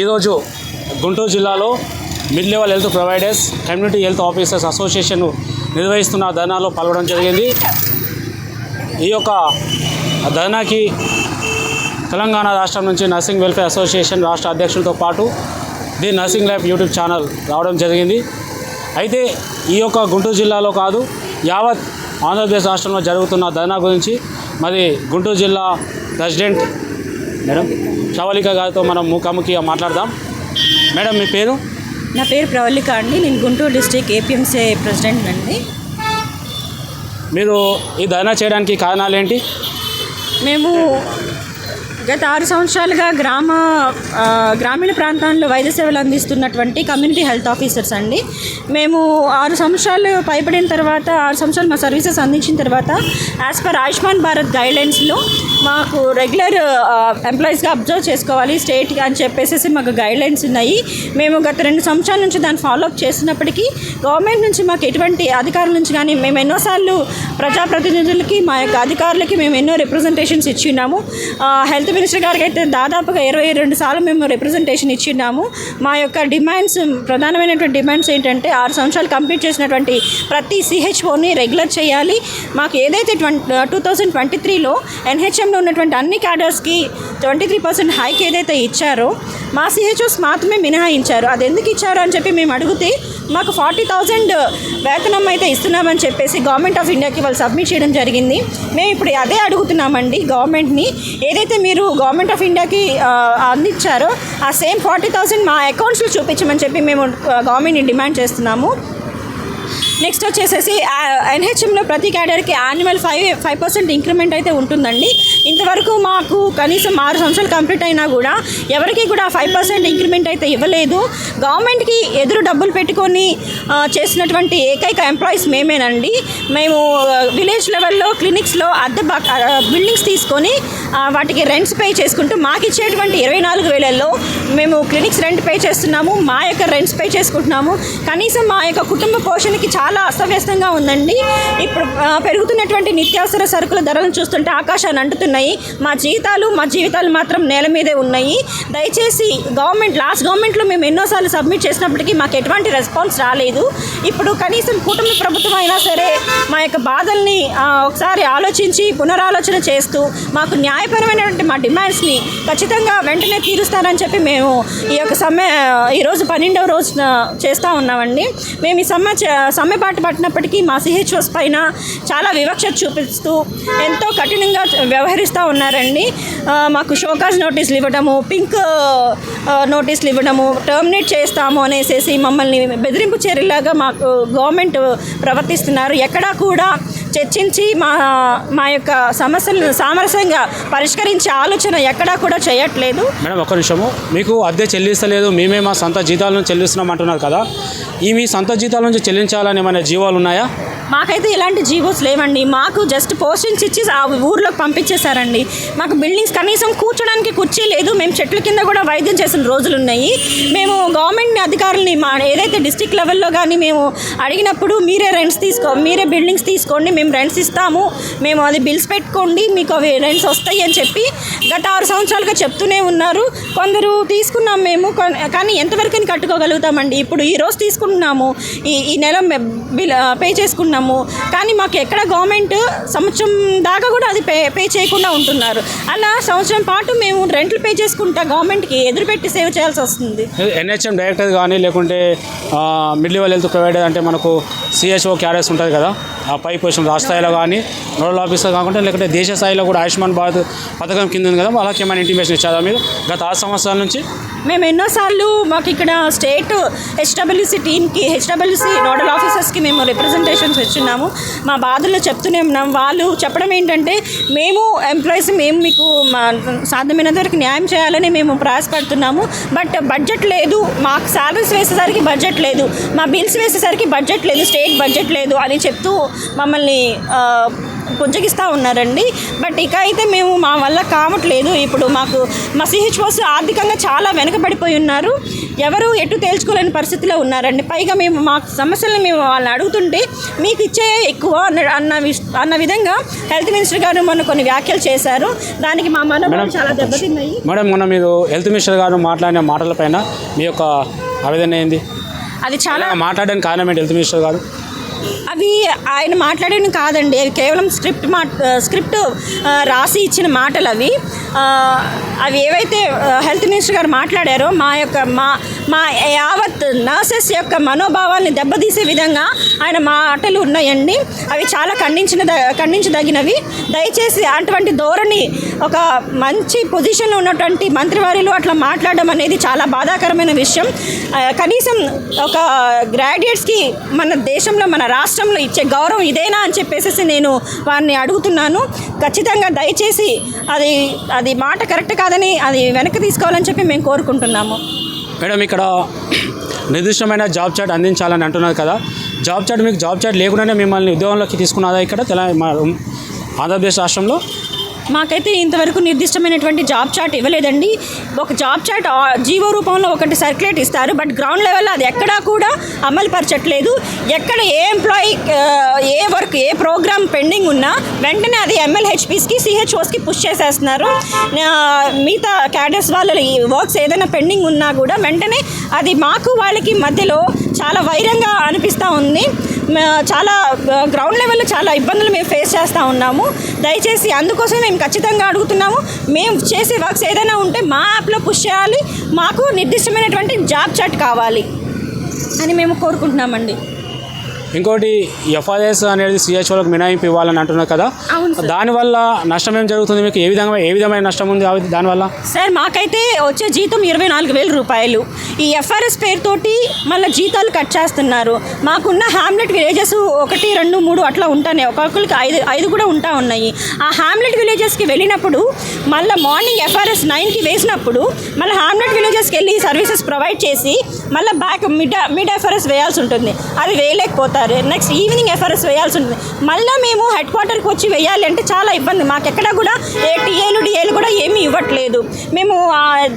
ఈరోజు గుంటూరు జిల్లాలో mid level health providers community health officers association నిర్వహిస్తున్న ధర్నాలో పాల్గొనడం జరిగింది. ఈ యొక్క ధర్నాకి తెలంగాణ రాష్ట్రం నుంచి నర్సింగ్ వెల్ఫేర్ అసోసియేషన్ రాష్ట్ర అధ్యక్షులతో పాటు the nursing lab youtube channel రావడం జరిగింది. అయితే ఈ యొక్క గుంటూరు జిల్లాలో కాదు యావత్ ఆంధ్రప్రదేశ్ రాష్ట్రంలో జరుగుతున్న ధర్నా గురించి మరి గుంటూరు జిల్లా ప్రెసిడెంట్ మేడం చవలిక గారితో మనం ముఖాముఖిగా మాట్లాడదాం. మేడం మీ పేరు? నా పేరు ప్రవళిక అండి. నేను గుంటూరు డిస్టిక్ ఏపీఎంసీ ప్రెసిడెంట్ అండి. మీరు ఈ ధర్నా చేయడానికి కారణాలు ఏంటి మేము గత ఆరు సంవత్సరాలుగా గ్రామ గ్రామీణ ప్రాంతాల్లో వైద్య సేవలు అందిస్తున్నటువంటి కమ్యూనిటీ హెల్త్ ఆఫీసర్స్ అండి. మేము ఆరు సంవత్సరాలు పైబడిన తర్వాత ఆరు సంవత్సరాలు మా సర్వీసెస్ అందించిన తర్వాత యాజ్ పర్ ఆయుష్మాన్ భారత్ గైడ్లైన్స్లో మాకు రెగ్యులర్ ఎంప్లాయీస్గా అబ్జర్వ్ చేసుకోవాలి స్టేట్గా అని చెప్పేసి మాకు గైడ్లైన్స్ ఉన్నాయి. మేము గత రెండు సంవత్సరాల నుంచి దాన్ని ఫాలో అప్ చేస్తున్నప్పటికీ గవర్నమెంట్ నుంచి మాకు ఎటువంటి అధికారుల నుంచి కానీ మేము ఎన్నోసార్లు ప్రజాప్రతినిధులకి మా యొక్క అధికారులకి మేము ఎన్నో రిప్రజెంటేషన్స్ ఇచ్చిన్నాము హెల్త్ మినిస్టర్ గారికి అయితే దాదాపుగా ఇరవై రెండు సార్లు మేము రిప్రజెంటేషన్ ఇచ్చిన్నాము మా యొక్క డిమాండ్స్ ప్రధానమైనటువంటి డిమాండ్స్ ఏంటంటే ఆరు సంవత్సరాలు కంప్లీట్ చేసినటువంటి ప్రతి సిహెచ్ఓని రెగ్యులర్ చేయాలి. మాకు ఏదైతే ట్వంటీ టూ థౌజండ్ ట్వంటీ త్రీలో ఎన్హెచ్ఎంలో ఉన్నటువంటి అన్ని క్యాడర్స్కి ట్వంటీ త్రీ పర్సెంట్ హైక్ ఏదైతే ఇచ్చారో మా సిహెచ్ఓస్ మాత్రమే మినహాయించారు. అది ఎందుకు ఇచ్చారు అని చెప్పి మేము అడిగితే మాకు ఫార్టీ థౌజండ్ వేతనం అయితే ఇస్తున్నామని చెప్పేసి గవర్నమెంట్ ఆఫ్ ఇండియాకి వాళ్ళు సబ్మిట్ చేయడం జరిగింది. మేము ఇప్పుడు అదే అడుగుతున్నామండి గవర్నమెంట్ని. ఏదైతే మీరు గవర్నమెంట్ ఆఫ్ ఇండియాకి అందించారో ఆ సేమ్ ఫార్టీ థౌజండ్ మా అకౌంట్స్లో చూపించమని చెప్పి మేము గవర్నమెంట్ని డిమాండ్ చేస్తున్నాము. నెక్స్ట్ వచ్చేసేసి ఎన్హెచ్ఎంలో ప్రతి క్యాడర్కి annual five five percent increment అయితే ఉంటుందండి. ఇంతవరకు మాకు కనీసం ఆరు సంవత్సరాలు కంప్లీట్ అయినా కూడా ఎవరికి కూడా ఫైవ్ పర్సెంట్ ఇంక్రిమెంట్ అయితే ఇవ్వలేదు. గవర్నమెంట్కి ఎదురు డబ్బులు పెట్టుకొని చేసినటువంటి ఏకైక ఎంప్లాయీస్ మేమేనండి. మేము విలేజ్ లెవెల్లో క్లినిక్స్లో అద్దె బిల్డింగ్స్ తీసుకొని వాటికి రెంట్స్ పే చేసుకుంటూ మాకు ఇచ్చేటువంటి ఇరవై నాలుగు వేలల్లో మేము క్లినిక్స్ రెంట్ పే చేస్తున్నాము మా యొక్క రెంట్స్ పే చేసుకుంటున్నాము. కనీసం మా యొక్క కుటుంబ పోషణకి చాలా అస్తవ్యస్తంగా ఉందండి. ఇప్పుడు పెరుగుతున్నటువంటి నిత్యావసర సరుకుల ధరలను చూస్తుంటే ఆకాశాన్ని అంటుతున్నాయి మా జీతాలు మా జీవితాలు మాత్రం నేల మీదే ఉన్నాయి. దయచేసి గవర్నమెంట్ లాస్ట్ గవర్నమెంట్లో మేము ఎన్నోసార్లు సబ్మిట్ చేసినప్పటికీ మాకు ఎటువంటి రెస్పాన్స్ రాలేదు. ఇప్పుడు కనీసం కుటుంబ ప్రభుత్వం అయినా సరే మా యొక్క బాధల్ని ఒకసారి ఆలోచించి పునరాలోచన చేస్తూ మాకు న్యాయపరమైనటువంటి మా డిమాండ్స్ని ఖచ్చితంగా వెంటనే తీరుస్తారని చెప్పి మేము ఈ యొక్క సమ్మె ఈరోజు పన్నెండవ రోజున చేస్తూ ఉన్నామండి. మేము ఈ సమ్మె సమ్మె పాటు పట్టినప్పటికీ మా సిహెచ్ఓస్ పైన చాలా వివక్ష చూపిస్తూ ఎంతో కఠినంగా ఇస్తూ ఉన్నారండి. మాకు షోకాజ్ నోటీసులు ఇవ్వడము పింక్ నోటీసులు ఇవ్వడము టర్మినేట్ చేస్తాము అనేసి మమ్మల్ని బెదిరింపు చర్యలాగా మాకు గవర్నమెంట్ ప్రవర్తిస్తున్నారు. ఎక్కడా కూడా చర్చించి మా మా యొక్క సమస్యలను సామరస్యంగా పరిష్కరించే ఆలోచన ఎక్కడా కూడా చేయట్లేదు. మేడం ఒక నిమిషము. మీకు అద్దె చెల్లిస్తలేదు మేమే మా సొంత జీతాలను చెల్లిస్తున్నాం అంటున్నారు కదా. ఈ మీ సొంత జీతాల నుంచి చెల్లించాలని ఏమైనా జీవాలు ఉన్నాయా? మాకైతే ఇలాంటి జీవోస్ లేవండి. మాకు జస్ట్ పోస్టింగ్స్ ఇచ్చి ఆ ఊర్లోకి పంపించేశారండి. మాకు బిల్డింగ్స్ కనీసం కూర్చోడానికి కుర్చీ లేదు. మేము చెట్ల కింద కూడా వైద్యం చేసిన రోజులు ఉన్నాయి. మేము గవర్నమెంట్ అధికారులని మా ఏదైతే డిస్టిక్ లెవెల్లో కానీ మేము అడిగినప్పుడు మీరే రెంట్స్ తీసుకో మీరే బిల్డింగ్స్ తీసుకోండి మేము రెంట్స్ ఇస్తాము. మేము అది బిల్స్ పెట్టుకోండి మీకు అవి రెంట్స్ వస్తాయి అని చెప్పి గత ఆరు సంవత్సరాలుగా చెప్తూనే ఉన్నారు. కొందరు తీసుకున్నాం మేము కానీ ఎంతవరకు కట్టుకోగలుగుతామండి? ఇప్పుడు ఈ రోజు తీసుకుంటున్నాము ఈ ఈ నెల బిల్ పే చేసుకున్నాము కానీ మాకు ఎక్కడ గవర్నమెంట్ సంవత్సరం దాకా కూడా అది పే పే చేయకుండా ఉంటున్నారు. అలా సంవత్సరం పాటు మేము రెంట్లు పే చేసుకుంటా గవర్నమెంట్కి ఎదురుపెట్టి సేవ్ చేయాల్సి వస్తుంది. ఎన్హెచ్ఎం డైరెక్టర్ కానీ లేకుంటే middle mid level health provider అంటే మనకు సిహెచ్ఓ క్యాడర్స్ ఉంటుంది కదా ఆ పై పొజిషన్ రాష్ట్ర స్థాయిలో కానీ నోడల్ ఆఫీసర్ కాకుండా లేకుంటే దేశ స్థాయిలో కూడా ఆయుష్మాన్ భారత్ పథకం కింద ఉంది కదా వాళ్ళకి ఏమైనా ఇంటిమేషన్ ఇచ్చారా మీరు? గత ఆరు సంవత్సరాల నుంచి మేము ఎన్నోసార్లు మాకు ఇక్కడ స్టేట్ హెచ్డబ్ల్యూసీ టీమ్కి హెచ్డబ్ల్యూసీ నోడల్ ఆఫీసర్స్కి మేము రిప్రజెంటేషన్స్ ఇచ్చున్నాము మా బాధల్లో చెప్తూనే ఉన్నాం. వాళ్ళు చెప్పడం ఏంటంటే మేము ఎంప్లాయీస్ మేము మీకు మా సాధ్యమైనంత వరకు న్యాయం చేయాలని మేము ప్రయాసపడుతున్నాము. బట్ బడ్జెట్ లేదు. మాకు శాలరీస్ వేసేసరికి బడ్జెట్ లేదు. మా బిల్స్ వేసేసరికి బడ్జెట్ లేదు. స్టేట్ బడ్జెట్ లేదు అని చెప్తూ మమ్మల్ని పుంజగిస్తూ ఉన్నారండి. బట్ ఇక అయితే మేము మా వల్ల కావట్లేదు. ఇప్పుడు మాకు మా సిహెచ్ఓస్ ఆర్థికంగా చాలా వెనకబడిపోయి ఉన్నారు. ఎవరు ఎటు తేల్చుకోలేని పరిస్థితిలో ఉన్నారండి. పైగా మేము మా సమస్యలను మేము వాళ్ళని అడుగుతుంటే మీకు ఇచ్చే ఎక్కువ అన్న అన్న విష్- అన్న విధంగా హెల్త్ మినిస్టర్ గారు మొన్న కొన్ని వ్యాఖ్యలు చేశారు. దానికి మా మనోభావం చాలా దెబ్బతిన్నాయి. మేడం మొన్న మీరు హెల్త్ మినిస్టర్ గారు మాట్లాడిన మాటలపైన మీ యొక్క ఆవేదన ఏంది? అది చాలా మాట్లాడడానికి కారణం ఏంటి హెల్త్ మినిస్టర్ గారు? అవి ఆయన మాట్లాడిన కాదండి. అవి కేవలం స్క్రిప్ట్ మా స్క్రిప్ట్ రాసి ఇచ్చిన మాటలు అవి అవి ఏవైతే హెల్త్ మినిస్టర్ గారు మాట్లాడారో మా యొక్క మా మా యావత్ నర్సెస్ యొక్క మనోభావాల్ని దెబ్బతీసే విధంగా ఆయన మాటలు ఉన్నాయండి. అవి చాలా ఖండించిన ఖండించదగినవి. దయచేసి అటువంటి ధోరణి ఒక మంచి పొజిషన్లో ఉన్నటువంటి మంత్రివారిలో అట్లా మాట్లాడడం అనేది చాలా బాధాకరమైన విషయం. కనీసం ఒక గ్రాడ్యుయేట్స్కి మన దేశంలో మన రాష్ట్రంలో ఇచ్చే గౌరవం ఇదేనా అని చెప్పేసి నేను వారిని అడుగుతున్నాను. ఖచ్చితంగా దయచేసి అది అది మాట కరెక్ట్ కాదని అది వెనక్కి తీసుకోవాలని చెప్పి మేము కోరుకుంటున్నాము. మేడం ఇక్కడ నిర్దిష్టమైన జాబ్ చాట్ అందించాలని అంటున్నారు కదా. జాబ్ చాట్ మీకు జాబ్ చాట్ లేకుండానే మిమ్మల్ని ఉద్యోగంలోకి తీసుకున్నదా ఇక్కడ తెలంగాణ ఆంధ్రప్రదేశ్ రాష్ట్రంలో? మాకైతే ఇంతవరకు నిర్దిష్టమైనటువంటి జాబ్ చార్ట్ ఇవ్వలేదండి. ఒక జాబ్ చార్ట్ జీవో రూపంలో ఒకటి సర్క్యులేట్ ఇస్తారు. బట్ గ్రౌండ్ లెవెల్లో అది ఎక్కడా కూడా అమలు పరచట్లేదు. ఎక్కడ ఏ ఎంప్లాయీ ఏ వర్క్ ఏ ప్రోగ్రామ్ పెండింగ్ ఉన్నా వెంటనే అది ఎంఎల్హెచ్పిస్కి సిహెచ్ఓస్కి పుష్ చేసేస్తున్నారు. మిగతా క్యాడర్స్ వాళ్ళ వర్క్స్ ఏదైనా పెండింగ్ ఉన్నా కూడా వెంటనే అది మాకు వాళ్ళకి మధ్యలో చాలా వైరంగా అనిపిస్తూ ఉంది. చాలా గ్రౌండ్ లెవెల్లో చాలా ఇబ్బందులు మేము ఫేస్ చేస్తూ ఉన్నాము. దయచేసి అందుకోసం మేము ఖచ్చితంగా అడుగుతున్నాము. మేము చేసే వర్క్స్ ఏదైనా ఉంటే మా యాప్లో పుష్ చేయాలి. మాకు నిర్దిష్టమైనటువంటి జాబ్ చాట్ కావాలి. అని మేము కోరుకుంటున్నామండి. ఇంకోటి ఎఫ్ఐఎస్ అనేది సిహెచ్ఓలకు మినహాయింపు ఇవ్వాలని అంటున్నారు కదా. దానివల్ల నష్టం ఏం జరుగుతుంది మీకు? ఏ విధంగా ఏ విధమైన నష్టం ఉంది దానివల్ల? సార్ మాకైతే వచ్చే జీతం ఇరవై నాలుగు వేల రూపాయలు. ఈ ఎఫ్ఆర్ఎస్ పేరుతోటి మళ్ళీ జీతాలు కట్ చేస్తున్నారు. మాకున్న హ్యామ్లెట్ విలేజెస్ ఒకటి రెండు మూడు అట్లా ఉంటాయి ఒక్కొక్కరికి ఐదు ఐదు కూడా ఉంటా ఉన్నాయి. ఆ హ్యామ్లెట్ విలేజెస్కి వెళ్ళినప్పుడు మళ్ళీ మార్నింగ్ ఎఫ్ఆర్ఎస్ నైన్కి వేసినప్పుడు మళ్ళీ హ్యామ్లెట్ విలేజెస్కి వెళ్ళి సర్వీసెస్ ప్రొవైడ్ చేసి మళ్ళీ బ్యాక్ మిడ్ మిడ్ ఎఫ్ఆర్ఎస్ వేయాల్సి ఉంటుంది. అది వేయలేకపోతారు నెక్స్ట్ ఈవినింగ్ ఎఫ్ఆర్ఎస్ వేయాల్సి ఉంటుంది మళ్ళీ మేము హెడ్ క్వార్టర్కి వచ్చి వేయాలి అంటే చాలా ఇబ్బంది. మాకు ఎక్కడ కూడా ఏ టీఏలు డిఏలు కూడా ఏమీ ఇవ్వట్లేదు. మేము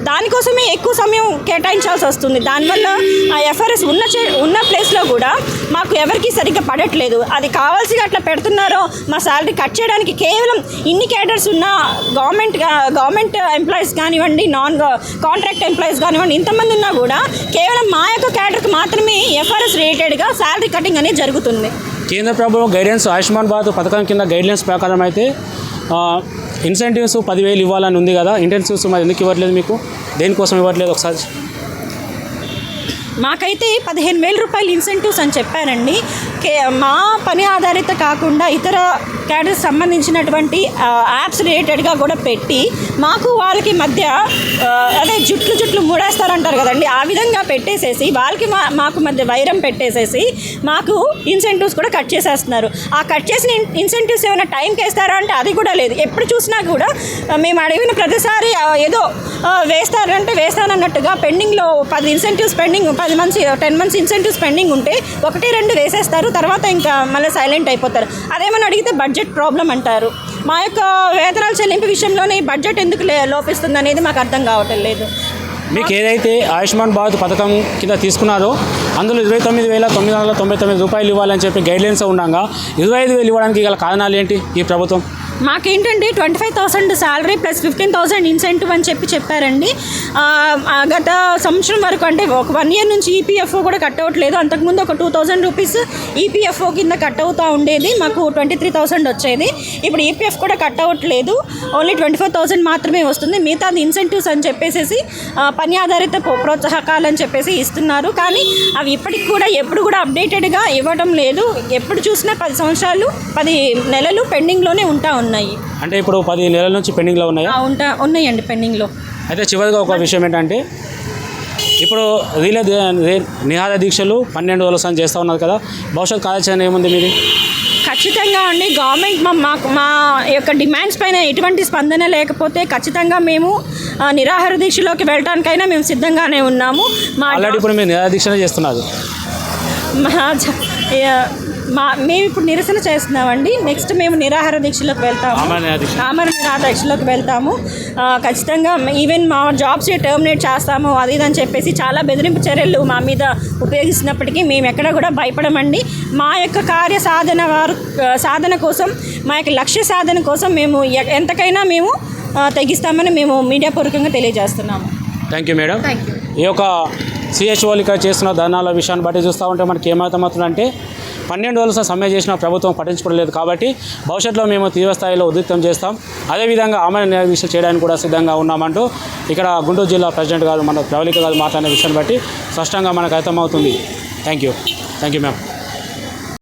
దానికోసమే ఎక్కువ సమయం కేటాయించాల్సి వస్తుంది. దానివల్ల ఆ ఎఫ్ఆర్ఎస్ ఉన్న చే- ఉన్న ప్లేస్లో కూడా మాకు ఎవరికి సరిగ్గా పడట్లేదు. అది కావాల్సిగా అట్లా పెడుతున్నారో మా శాలరీ కట్ చేయడానికి కేవలం ఇన్ని క్యాడర్స్ ఉన్న గవర్నమెంట్ గవర్నమెంట్ ఎంప్లాయీస్ కానివ్వండి నాన్ కాంట్రాక్ట్ ఎంప్లాయీస్ కానివ్వండి ఇంతమంది ఉన్నా కూడా కేవలం మా యొక్క క్యాడర్కి మాత్రమే ఎఫ్ఆర్ఎస్ రిలేటెడ్గా శాలరీ కటింగ్ అనేది జరుగుతుంది. కేంద్ర ప్రభుత్వం గైడెన్స్ ఆయుష్మాన్ భారత్ పథకం కింద గైడ్లైన్స్ ప్రకారం అయితే ఇన్సెంటివ్స్ పదివేలు ఇవ్వాలని ఉంది కదా ఇంటెన్సివ్స్ మరి ఎందుకు ఇవ్వట్లేదు మీకు? దేనికోసం ఇవ్వట్లేదు ఒకసారి? మాకైతే పదిహేను వేల రూపాయలు ఇన్సెంటివ్స్ అని చెప్పారండి. కే మా పని ఆధారిత కాకుండా ఇతర క్యాడర్ సంబంధించినటువంటి యాప్స్ రిలేటెడ్గా కూడా పెట్టి మాకు వాళ్ళకి మధ్య అదే జుట్లు జుట్లు మూడేస్తారంటారు కదండి ఆ విధంగా పెట్టేసేసి వాళ్ళకి మా మాకు మధ్య వైరం పెట్టేసేసి మాకు ఇన్సెంటివ్స్ కూడా కట్ చేసేస్తున్నారు. ఆ కట్ చేసిన ఇన్సెంటివ్స్ ఏమైనా టైంకి వేస్తారా అంటే అది కూడా లేదు. ఎప్పుడు చూసినా కూడా మేము అడిగిన ప్రతిసారి ఏదో వేస్తారంటే వేస్తానన్నట్టుగా పెండింగ్లో పది ఇన్సెంటివ్స్ పెండింగ్ పది months ten months incentives pending ఉంటే ఒకటి రెండు వేసేస్తారు. తర్వాత ఇంకా మళ్ళీ సైలెంట్ అయిపోతారు. అదేమని అడిగితే బడ్జెట్ ప్రాబ్లం అంటారు. మా యొక్క వేతనాల చెల్లింపు విషయంలోనే ఈ బడ్జెట్ ఎందుకు లోపిస్తుంది అనేది మాకు అర్థం కావటం లేదు. మీకు ఏదైతే ఆయుష్మాన్ భారత్ పథకం కింద తీసుకున్నారో అందులో ఇరవై తొమ్మిది వేల తొమ్మిది వందల తొంభై తొమ్మిది రూపాయలు ఇవ్వాలని చెప్పి గైడ్లైన్స్ ఉండగా ఇరవై ఐదు వేలు ఇవ్వడానికి గల కారణాలు ఏంటి ఈ ప్రభుత్వం? మాకేంటండి twenty five thousand salary plus fifteen thousand incentive అని చెప్పి చెప్పారండి. గత సంవత్సరం వరకు అంటే ఒక వన్ ఇయర్ నుంచి ఈపీఎఫ్ఓ కూడా కట్ అవ్వట్లేదు. అంతకుముందు ఒక టూ థౌసండ్ రూపీస్ ఈపీఎఫ్ఓ కింద కట్ అవుతూ ఉండేది. మాకు ట్వంటీ త్రీ థౌసండ్ వచ్చేది. ఇప్పుడు ఈపీఎఫ్ కూడా కట్ అవ్వట్లేదు. ఓన్లీ ట్వంటీ ఫైవ్ థౌసండ్ మాత్రమే వస్తుంది. మిగతాది ఇన్సెంటివ్స్ అని చెప్పేసి పని ఆధారిత ప్రోత్సాహకాలు అని చెప్పేసి ఇస్తున్నారు. కానీ అవి ఇప్పటికి కూడా ఎప్పుడు కూడా అప్డేటెడ్గా ఇవ్వడం లేదు. ఎప్పుడు చూసినా పది సంవత్సరాలు పది నెలలు పెండింగ్లోనే ఉంటా ఉన్నాయి అంటే ఇప్పుడు పది నెలల నుంచి పెండింగ్లో ఉన్నాయా? ఉంటా ఉన్నాయండి పెండింగ్లో. అయితే చివరిగా ఒక విషయం ఏంటంటే ఇప్పుడు రీలే నిహార దీక్షలు పన్నెండు రోజుల చేస్తూ ఉన్నారు కదా భవిష్యత్ కార్యాచరణ ఏముంది మీది? ఖచ్చితంగా అండి గవర్నమెంట్ మా మాకు మా యొక్క డిమాండ్స్ పైన ఎటువంటి స్పందన లేకపోతే ఖచ్చితంగా మేము నిరాహార దీక్షలోకి వెళ్ళడానికైనా మేము సిద్ధంగానే ఉన్నాము. మా ఆల్రెడీ ఇప్పుడు మీరు నిహార దీక్షనే చేస్తున్నారు. మా మా మేము ఇప్పుడు నిరసన చేస్తున్నామండి. నెక్స్ట్ మేము నిరాహార దీక్షలోకి వెళ్తాము. ఆమరణ నిరాహార దీక్షలోకి వెళ్తాము. ఖచ్చితంగా ఈవెన్ మా జాబ్స్ టర్మినేట్ చేస్తాము అది ఇది అని చెప్పేసి చాలా బెదిరింపు చర్యలు మా మీద ఉపయోగిస్తున్నప్పటికీ మేము ఎక్కడ కూడా భయపడమండి. మా యొక్క కార్య సాధన వారు సాధన కోసం మా యొక్క లక్ష్య సాధన కోసం మేము ఎంతకైనా మేము ఆ, తెగిస్తామని మేము మీడియా పూర్వకంగా తెలియజేస్తున్నాము. Thank you madam thank you ఈ యొక్క సిహెచ్ఓలు ఇక్కడ చేస్తున్న ధర్నాల విషయాన్ని బట్టి చూస్తూ ఉంటే మనకి ఏమవుతుందంటే పన్నెండు రోజులు సమ్మె చేసిన ప్రభుత్వం పట్టించుకోలేదు కాబట్టి భవిష్యత్తులో మేము తీవ్రస్థాయిలో ఉద్రిక్తం చేస్తాం. అదేవిధంగా ఆమె న్యాయదీక్ష చేయడానికి కూడా సిద్ధంగా ఉన్నామంటూ ఇక్కడ గుంటూరు జిల్లా ప్రెసిడెంట్ గారు మన ప్రవళిక గారు మాట్లాడిన విషయాన్ని బట్టి స్పష్టంగా మనకు అర్థమవుతుంది. Thank you thank you ma'am.